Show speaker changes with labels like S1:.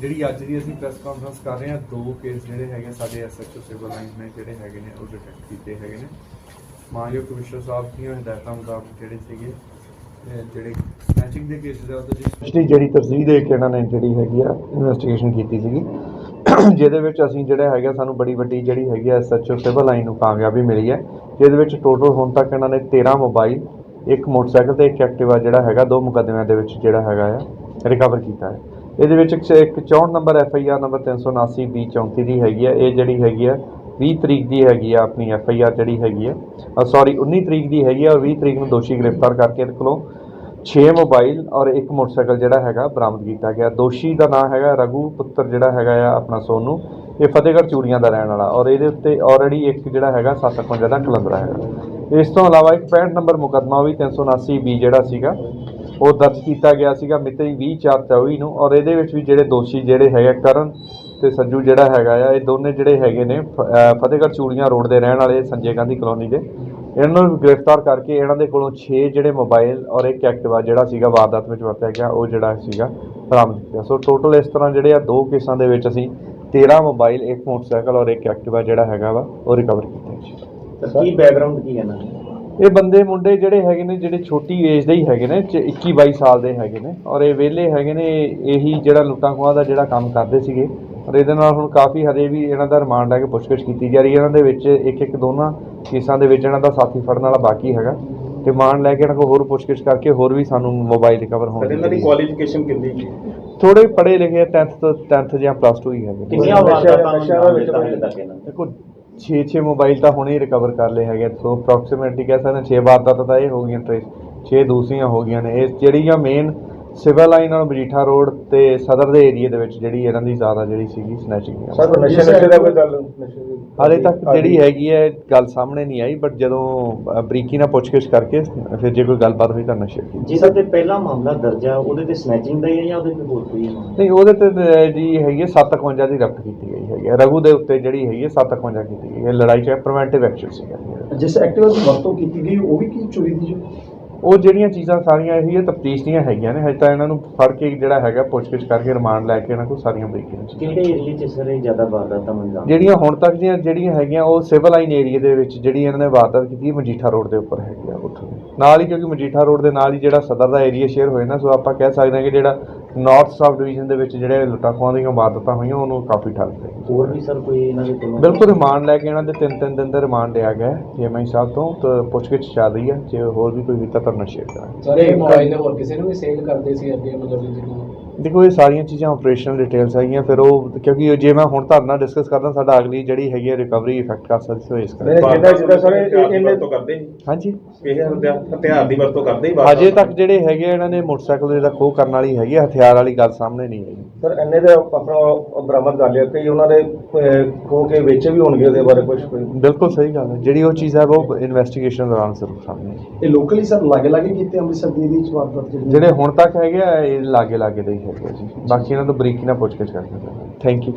S1: ਜਿਹੜੀ ਅੱਜ ਦੀ ਅਸੀਂ ਪ੍ਰੈਸ ਕਾਨਫਰੰਸ ਕਰ ਰਹੇ ਹਾਂ, ਦੋ ਕੇਸ ਜਿਹੜੇ ਹੈਗੇ ਸਾਡੇ ਐਸਐਚਓ ਸਿਵਲ ਲਾਈਨ ਨੇ, ਜਿਹੜੇ ਹੈਗੇ ਨੇ, ਉਹ ਡਿਟੈਕਟ ਕੀਤੇ ਹੈਗੇ ਨੇ। ਮਾਨਯੋਗ ਕਮਿਸ਼ਨਰ ਸਾਹਿਬ ਦੀਆਂ ਹਦਾਇਤਾਂ ਮੁਤਾਬਕ ਜਿਹੜੇ ਸੀਗੇ ਜਿਹੜੇ ਸਨੈਚਿੰਗ ਦੇ ਕੇਸਿਸ ਆ ਉਹਦੇ ਵਿੱਚ
S2: ਜਿਹੜੀ ਤਰਜੀਹ ਦੇ ਕੇ ਇਹਨਾਂ ਨੇ ਜਿਹੜੀ ਹੈਗੀ ਆ ਇਨਵੈਸਟੀਗੇਸ਼ਨ ਕੀਤੀ ਸੀਗੀ। ਜਿਹਦੇ ਵਿੱਚ ਅਸੀਂ ਜਿਹੜਾ ਹੈਗਾ ਸਾਨੂੰ ਬੜੀ ਵੱਡੀ ਜਿਹੜੀ ਹੈਗੀ ਆ ਐਸਐਚਓ ਸਿਵਲ ਲਾਈਨ ਨੂੰ ਕਾਮਯਾਬੀ ਮਿਲੀ ਹੈ। ਜਿਹਦੇ ਵਿੱਚ ਟੋਟਲ ਹੁਣ ਤੱਕ ਇਹਨਾਂ ਨੇ 13 ਮੋਬਾਈਲ ਇੱਕ ਮੋਟਰਸਾਈਕਲ ਤੇ ਇੱਕ ਐਕਟਿਵਾ ਜਿਹੜਾ ਹੈਗਾ, ਦੋ ਮੁਕੱਦਮਿਆਂ ਦੇ ਵਿੱਚ ਜਿਹੜਾ ਹੈਗਾ ਆ ਰਿਕਵਰ ਕੀਤਾ ਹੈ। ਇਹਦੇ ਵਿੱਚ ਇੱਕ ਇੱਕ 64 number F I R number 379 B 34 ਦੀ ਹੈਗੀ ਆ ਇਹ ਜਿਹੜੀ ਹੈਗੀ ਆ 20 ਤਰੀਕ ਦੀ ਹੈਗੀ ਆ ਆਪਣੀ ਐਫ ਆਈ ਆਰ ਜਿਹੜੀ ਹੈਗੀ ਆ ਸੌਰੀ 19 ਤਰੀਕ ਦੀ ਹੈਗੀ ਆ ਔਰ 20 ਤਰੀਕ ਨੂੰ ਦੋਸ਼ੀ ਗ੍ਰਿਫਤਾਰ ਕਰਕੇ ਇਹਦੇ ਕੋਲੋਂ 6 ਮੋਬਾਈਲ ਔਰ ਇੱਕ ਮੋਟਰਸਾਈਕਲ ਜਿਹੜਾ ਹੈਗਾ ਬਰਾਮਦ ਕੀਤਾ ਗਿਆ। ਦੋਸ਼ੀ ਦਾ ਨਾਮ ਹੈਗਾ ਰਘੂ, ਪੁੱਤਰ ਜਿਹੜਾ ਹੈਗਾ ਆ ਆਪਣਾ ਸੋਨੂ। ਇਹ ਫਤਿਹਗੜ੍ਹ ਚੂੜੀਆਂ ਦਾ ਰਹਿਣ ਵਾਲਾ ਔਰ ਇਹਦੇ ਉੱਤੇ ਆਲਰੇਡੀ ਇੱਕ ਜਿਹੜਾ ਹੈਗਾ 751 ਦਾ ਕਲੰਦਰਾ ਹੈਗਾ। ਇਸ ਤੋਂ ਇਲਾਵਾ ਇੱਕ 65 ਨੰਬਰ ਮੁਕੱਦਮਾ ਵੀ 379 ਬੀ ਜਿਹੜਾ ਸੀਗਾ ਉਹ ਦਰਜ ਕੀਤਾ ਗਿਆ ਸੀਗਾ ਮਿਤੀ 24/24 ਨੂੰ ਔਰ ਇਹਦੇ ਵਿੱਚ ਵੀ ਜਿਹੜੇ ਦੋਸ਼ੀ ਜਿਹੜੇ ਹੈਗੇ ਕਰਨ ਤੇ ਸੰਜੂ ਜਿਹੜਾ ਹੈਗਾ ਆ, ਇਹ ਦੋਨੇ ਜਿਹੜੇ ਹੈਗੇ ਨੇ ਫਤਿਹਗੜ੍ਹ ਚੂੜੀਆਂ ਰੋਡ ਦੇ ਰਹਿਣ ਵਾਲੇ ਸੰਜੇ ਗਾਂਧੀ ਕਲੋਨੀ ਦੇ। ਇਹਨਾਂ ਨੂੰ ਗ੍ਰਿਫਤਾਰ ਕਰਕੇ ਇਹਨਾਂ ਦੇ ਕੋਲੋਂ 6 ਜਿਹੜੇ ਮੋਬਾਈਲ ਔਰ ਇੱਕ ਐਕਟਿਵਾ ਜਿਹੜਾ ਸੀਗਾ ਵਾਰਦਾਤ ਵਿੱਚ ਵਰਤਿਆ ਗਿਆ, ਉਹ ਜਿਹੜਾ ਸੀਗਾ ਬਰਾਮਦ ਕੀਤਾ। ਸੋ ਟੋਟਲ ਇਸ ਤਰ੍ਹਾਂ ਜਿਹੜੇ ਆ, ਦੋ ਕੇਸਾਂ ਦੇ ਵਿੱਚ ਅਸੀਂ 13 ਮੋਬਾਈਲ, ਇੱਕ ਮੋਟਰਸਾਈਕਲ ਔਰ ਇੱਕ ਐਕਟਿਵਾ ਜਿਹੜਾ ਹੈਗਾ ਵਾ, ਉਹ ਰਿਕਵਰ ਕੀਤਾ ਜੀ
S3: ਕੀ ਬੈਕਗ੍ਰਾਉਂਡ ਕੀ ਹੈ ਨਾ
S2: ਇਹ ਬੰਦੇ ਮੁੰਡੇ ਜਿਹੜੇ ਹੈਗੇ ਨੇ ਜਿਹੜੇ ਛੋਟੀ ਏਜ ਦੇ ਹੀ ਹੈਗੇ ਨੇ 21 22 ਸਾਲ ਦੇ ਹੈਗੇ ਨੇ ਔਰ ਇਹ ਵਿਹਲੇ ਹੈਗੇ ਨੇ ਇਹੀ ਜਿਹੜਾ ਲੁੱਟਾਂ ਖੋਹਾਂ ਦਾ ਜਿਹੜਾ ਕੰਮ ਕਰਦੇ ਸੀਗੇ ਔਰ ਇਹਦੇ ਨਾਲ ਹੁਣ ਕਾਫੀ ਹਜੇ ਵੀ ਇਹਨਾਂ ਦਾ ਰਿਮਾਂਡ ਲੈ ਕੇ ਪੁੱਛਗਿੱਛ ਕੀਤੀ ਜਾ ਰਹੀ ਹੈ ਇਹਨਾਂ ਦੇ ਵਿੱਚ ਇੱਕ ਇੱਕ ਦੋਨਾਂ ਕੇਸਾਂ ਦੇ ਵਿੱਚ ਇਹਨਾਂ ਦਾ ਸਾਥੀ ਫੜਨ ਵਾਲਾ ਬਾਕੀ ਹੈਗਾ ਰਿਮਾਂਡ ਲੈ ਕੇ ਇਹਨਾਂ ਕੋਲ ਹੋਰ ਪੁੱਛਗਿੱਛ ਕਰਕੇ ਹੋਰ ਵੀ ਸਾਨੂੰ ਮੋਬਾਈਲ ਰਿਕਵਰ ਹੋਣ
S3: ਇਹਨਾਂ ਦੀ ਕੁਆਲੀਫਿਕੇਸ਼ਨ ਕਿੰਨੀ ਕੀ
S2: ਥੋੜੇ ਪੜ੍ਹੇ ਲਿਖੇ 10th ਤੋਂ 10th ਜਾਂ ਪਲੱਸ 2 ਹੀ ਹੈਗੇ।
S3: ਕਿੰਨੀਆਂ ਵਾਰਦਾਤਾਂ ਨਸ਼ਾ ਵਿੱਚ?
S2: ਦੇਖੋ 6-6 ਮੋਬਾਈਲ ਤਾਂ ਹੁਣੇ ਹੀ ਰਿਕਵਰ ਕਰ ਲਏ ਹੈਗੇ ਸੋ ਅਪਰੋਕਸੀਮੇਟਲੀ ਕਹਿ ਸਕਦੇ 6 ਵਾਰਦਾਤਾਂ ਤਾਂ ਇਹ ਹੋ ਗਈਆਂ ਟ੍ਰੇਸ 6 ਦੂਸਰੀਆਂ ਹੋ ਗਈਆਂ ਨੇ। ਇਹ ਜਿਹੜੀਆਂ ਮੇਨ ਸਿਵਲ ਲਾਈਨ ਔਰ ਮਜੀਠਾ ਰੋਡ ਤੇ ਸਦਰ ਦੇ ਏਰੀਆ ਦੇ ਵਿੱਚ ਜਿਹੜੀ ਇਹਨਾਂ ਦੀ ਜ਼ਿਆਦਾ ਜਿਹੜੀ ਸੀਗੀ ਸਨੈਚਿੰਗ
S3: ਸਰ ਨਸ਼ੇ ਨਸ਼ੇ ਦਾ ਕੋਈ ਗੱਲ ਨਸ਼ੇ ਦੀ
S2: ਹਾਲੇ ਤੱਕ ਜਿਹੜੀ ਹੈਗੀ ਹੈ ਗੱਲ ਸਾਹਮਣੇ ਨਹੀਂ ਆਈ ਬਟ ਜਦੋਂ ਅ, ਬਰੀਕੀ ਨਾਲ ਪੁੱਛਗਿੱਛ ਕਰਕੇ ਫਿਰ ਜੇ ਕੋਈ ਗੱਲਬਾਤ ਹੋਈ ਤਾਂ ਨਸ਼ੇ ਦੀ।
S4: ਜਿਹਦੇ ਤੇ ਪਹਿਲਾ ਮਾਮਲਾ ਦਰਜ ਆ ਉਹਦੇ ਤੇ ਸਨੈਚਿੰਗ ਦਾ ਹੀ ਹੈ ਜਾਂ ਉਹਦੇ ਤੇ ਹੋਰ ਕੋਈ ਹੈ
S2: ਨਹੀਂ ਉਹਦੇ ਤੇ ਤਾਂ ਜੀ ਹੈਗੀ ਹੈ 751 ਦੀ ਰਫਤ ਕੀਤੀ ਗਈ ਹੈਗੀ ਹੈ। ਰਘੂ ਦੇ ਉੱਤੇ ਜਿਹੜੀ ਹੈਗੀ ਹੈ 751 ਕੀਤੀ ਗਈ ਹੈ। ਲੜਾਈ ਚ ਪ੍ਰੀਵੈਂਟਿਵ ਐਕਸ਼ਨ ਸੀਗਾ।
S3: ਜਿਸ ਐਕਟਿਵਾ ਦੀ ਵਰਤੋਂ ਕੀਤੀ ਗਈ ਉਹ ਵੀ ਕੀ ਚੋਰੀ ਦੀ ਜੋ?
S2: ਉਹ ਜਿਹੜੀਆਂ ਚੀਜ਼ਾਂ ਸਾਰੀਆਂ ਇਹੀ ਹੈ ਤਫਤੀਸ਼ ਦੀਆਂ ਹੈਗੀਆਂ ਨੇ ਹਜੇ ਤਾਂ ਇਹਨਾਂ ਨੂੰ ਫੜ ਕੇ ਜਿਹੜਾ ਹੈਗਾ ਪੁੱਛਗਿੱਛ ਕਰਕੇ ਰਿਮਾਂਡ ਲੈ ਕੇ ਇਹਨਾਂ ਕੋਲ ਸਾਰੀਆਂ ਬਰੀਕੀਆਂ
S4: ਕਿਹੜੇ ਏਰੀਏ 'ਚ ਸਰ ਇਹ ਜ਼ਿਆਦਾ ਵਾਰਦਾਤਾਂ ਮੰਨਦਾ
S2: ਜਿਹੜੀਆਂ ਹੁਣ ਤੱਕ ਦੀਆਂ ਜਿਹੜੀਆਂ ਹੈਗੀਆਂ ਉਹ ਸਿਵਲ ਲਾਈਨ ਏਰੀਆ ਦੇ ਵਿੱਚ ਜਿਹੜੀ ਇਹਨਾਂ ਨੇ ਵਾਰਦਾਤ ਕੀਤੀ ਮਜੀਠਾ ਰੋਡ ਦੇ ਉੱਪਰ ਹੈਗੀ ਆ ਉੱਥੋਂ ਨਾਲ ਹੀ ਕਿਉਂਕਿ ਮਜੀਠਾ ਰੋਡ ਦੇ ਨਾਲ ਹੀ ਜਿਹੜਾ ਸਦਰ ਦਾ ਏਰੀਆ ਸ਼ੇਅਰ ਹੋਇਆ ਨਾ ਸੋ ਆਪਾਂ ਕਹਿ ਸਕਦੇ ਹਾਂ ਕਿ ਜਿਹੜਾ ਨਾਰਥ ਸਾਊਥ ਡਿਵੀਜ਼ਨ ਦੇ ਵਿੱਚ ਜਿਹੜੇ ਲੁੱਟਾਂ ਖੋਹਾਂ ਦੀਆਂ ਵਾਰਦਾਤਾਂ ਹੋਈਆਂ ਉਹਨੂੰ ਕਾਫੀ ਠੱਲ ਹੈ
S4: ਹੋਰ ਵੀ ਸਰ ਕੋਈ ਇਹਨਾਂ ਦੇ ਕੋਲੋਂ?
S2: ਬਿਲਕੁਲ ਰਿਮਾਂਡ ਲੈ ਕੇ ਇਹਨਾਂ ਦੇ ਤਿੰਨ ਤਿੰਨ ਦਿਨ ਦਾ ਰਿਮਾਂਡ ਲਿਆ ਗਿਆ ਜੀਐਮਆਈ ਸਾਹਿਬ ਤੋਂ ਤੇ ਪੁੱਛਗਿੱਛ ਚੱਲ ਰਹੀ ਹੈ ਜੇ ਹੋਰ ਵੀ ਕੋਈ ਵੀ ਤਾਂ ਤੁਹਾਨੂੰ ਸ਼ੇਅਰ ਕਰਾਂਗੇ।
S5: ਸਾਰੇ ਇਹ ਮੋਬਾਈਲ ਹੋਰ ਕਿਸੇ ਨੂੰ ਵੀ ਸੇਲ ਕਰਦੇ ਸੀ ਅੱਗੇ ਮਤਲਬ ਜਿਹਨੂੰ
S2: ਦੇਖੋ ਇਹ ਸਾਰੀਆਂ ਚੀਜ਼ਾਂ ਆਪਰੇਸ਼ਨਲ ਡਿਟੇਲਸ ਹੈਗੀਆਂ ਫਿਰ ਉਹ ਕਿਉਂਕਿ ਜੇ ਮੈਂ ਹੁਣ ਤੁਹਾਡੇ ਨਾਲ ਡਿਸਕਸ ਕਰਦਾ ਸਾਡਾ ਅਗਲੀ ਜਿਹੜੀ ਹੈਗੀ ਹੈ ਰਿਕਵਰੀ ਇਫੈਕਟ ਕਰ ਸਕਦੀ ਸੋ ਇਸ ਕਰਕੇ।
S3: ਜਿੱਦਾਂ ਜਿੱਦਾਂ ਸਰ ਇਹਨੇ ਤੋਂ ਕਰਦੇ ਹੀ
S2: ਹਾਂਜੀ।
S3: ਇਹ ਹਥਿਆਰ ਦੀ ਵਰਤੋਂ ਕਰਦੇ ਹੀ
S2: ਅਜੇ ਤੱਕ ਜਿਹੜੇ ਹੈਗੇ ਇਹਨਾਂ ਨੇ ਮੋਟਰਸਾਈਕਲ ਜਿਹੜਾ ਖੋਹ ਕਰਨ ਵਾਲੀ ਹੈਗੀ ਹਥਿਆਰ ਵਾਲੀ ਗੱਲ ਸਾਹਮਣੇ ਨਹੀਂ ਆਈ।
S3: ਸਰ ਇੰਨੇ ਦੇ ਆਪਣਾ ਬਰਾਮਦ ਕਰ ਲਿਆ ਕਈ ਉਹਨਾਂ ਦੇ ਖੋ ਕੇ ਵੇਚੇ ਵੀ ਹੋਣਗੇ ਉਹਦੇ ਬਾਰੇ ਕੁਝ ਕੋਈ?
S2: ਬਿਲਕੁਲ ਸਹੀ ਗੱਲ ਹੈ। ਜਿਹੜੀ ਉਹ ਚੀਜ਼ ਹੈ ਉਹ ਇਨਵੈਸਟੀਗੇਸ਼ਨ ਦੌਰਾਨ ਜ਼ਰੂਰ ਸਾਹਮਣੇ।
S3: ਇਹ ਲੋਕਲੀ ਸਰ ਲਾਗੇ ਲਾਗੇ ਕੀਤੇ ਅੰਮ੍ਰਿਤਸਰ ਦੀ ਇਹਦੀ ਵਾਰਦਾਤ ਜਿਹੜੀ?
S2: ਜਿਹੜੇ ਹੁਣ ਤੱਕ ਹੈਗੇ ਆ ਇਹ ਲਾਗੇ ਲਾਗੇ ਦੇ ਹੀ ਹੈਗੇ ਜੀ ਬਾਕੀ ਇਹਨਾਂ ਤੋਂ ਬਰੀਕੀ ਨਾਲ ਪੁੱਛਗਿੱਛ ਕੇ ਕਰਦੇ ਥੈਂਕ ਯੂ